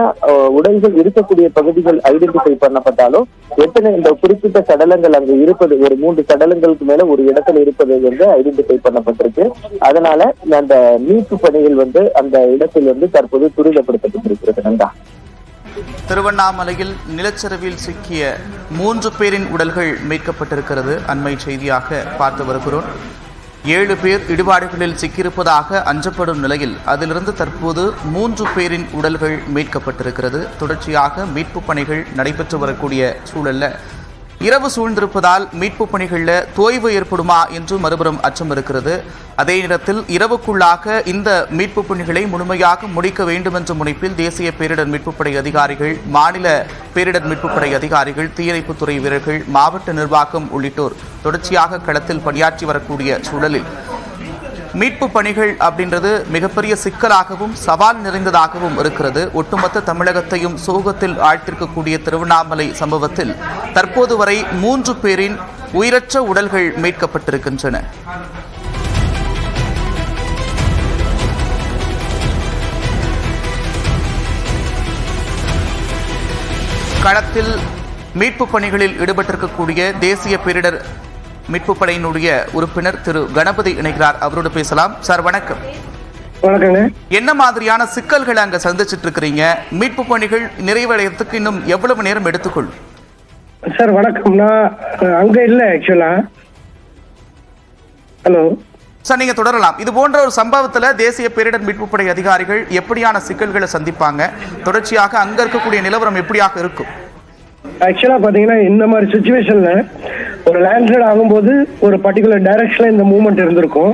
அஹ், உடல்கள் இருக்கக்கூடிய பகுதிகள் ஐடென்டிஃபை பண்ணப்பட்டாலும் எத்தனை இந்த குறிப்பிட்ட சடலங்கள் அங்கு இருப்பது ஒரு மூன்று சடலங்களுக்கு மேல ஒரு இடத்துல இருப்பது வந்து ஐடென்டிஃபை பண்ணப்பட்டிருக்கு. அதனால அந்த மீட்பு பணிகள் வந்து அந்த இடத்தில் வந்து தற்போது துரிதப்படுத்தப்பட்டிருக்கிறது நந்தா. திருவண்ணாமலையில் நிலச்சரிவில் சிக்கிய மூன்று பேரின் உடல்கள் மீட்கப்பட்டிருக்கிறது. அண்மை செய்தியாக பார்த்து வருகிறோம். ஏழு பேர் இடிபாடுகளில் சிக்கியிருப்பதாக அஞ்சப்படும் நிலையில் அதிலிருந்து தற்போது மூன்று பேரின் உடல்கள் மீட்கப்பட்டிருக்கிறது. தொடர்ச்சியாக மீட்பு பணிகள் நடைபெற்று வரக்கூடிய சூழல்ல இரவு சூழ்ந்திருப்பதால் மீட்பு பணிகளில் தோய்வு ஏற்படுமா என்று மறுபுறம் அச்சம் இருக்கிறது. அதே நேரத்தில் இரவுக்குள்ளாக இந்த மீட்பு பணிகளை முழுமையாக முடிக்க வேண்டும் என்ற முனைப்பில் தேசிய பேரிடர் மீட்புப் படை அதிகாரிகள் மாநில பேரிடர் மீட்புப் படை அதிகாரிகள் தீயணைப்புத்துறை வீரர்கள் மாவட்ட நிர்வாகம் உள்ளிட்டோர் தொடர்ச்சியாக களத்தில் பணியாற்றி வரக்கூடிய சூழலில் மீட்பு பணிகள் அப்படின்றது மிகப்பெரிய சிக்கலாகவும் சவால் நிறைந்ததாகவும் இருக்கிறது. ஒட்டுமொத்த தமிழகத்தையும் சோகத்தில் ஆழ்த்திருக்கக்கூடிய திருவண்ணாமலை சம்பவத்தில் தற்போது வரை மூன்று பேரின் உயிரற்ற உடல்கள் மீட்கப்பட்டிருக்கின்றன. களத்தில் மீட்பு பணிகளில் ஈடுபட்டிருக்கக்கூடிய தேசிய பேரிடர் மீட்பு படையினுடைய உறுப்பினர் திரு கணபதி இணைகிறார். அவரோடு பேசலாம். சார் வணக்கம். வணக்கங்க. என்ன மாதிரியான சிக்கல்களை அங்க சந்திச்சிட்டு இருக்கிறீங்க மீட்பு பணிகள் நிறைவடையறதுக்கு இன்னும் எவ்வளவு நேரம் எடுத்துக்கொள்ளும் சார் வணக்கம். நான் அங்க இல்ல ஆக்சுவலா ஹலோ சார் நீங்க தொடரலாம். இது போன்ற ஒரு சம்பவத்துல தேசிய பேரிடர் மீட்பு படை அதிகாரிகள் எப்படியான சிக்கல்களை சந்திப்பாங்க? தொடர்ச்சியாக அங்க இருக்கக்கூடிய நிலவரம் எப்படியாக இருக்கும்? ஆக்சுவலா பாத்தீங்கன்னா இந்த மாதிரி சுச்சுவேஷன்ல ஒரு லேண்ட்ஸ்லைட் ஆகும்போது ஒரு பர்டிகுலர் டைரக்ஷன்ல இந்த மூவ்மெண்ட் இருந்திருக்கும்.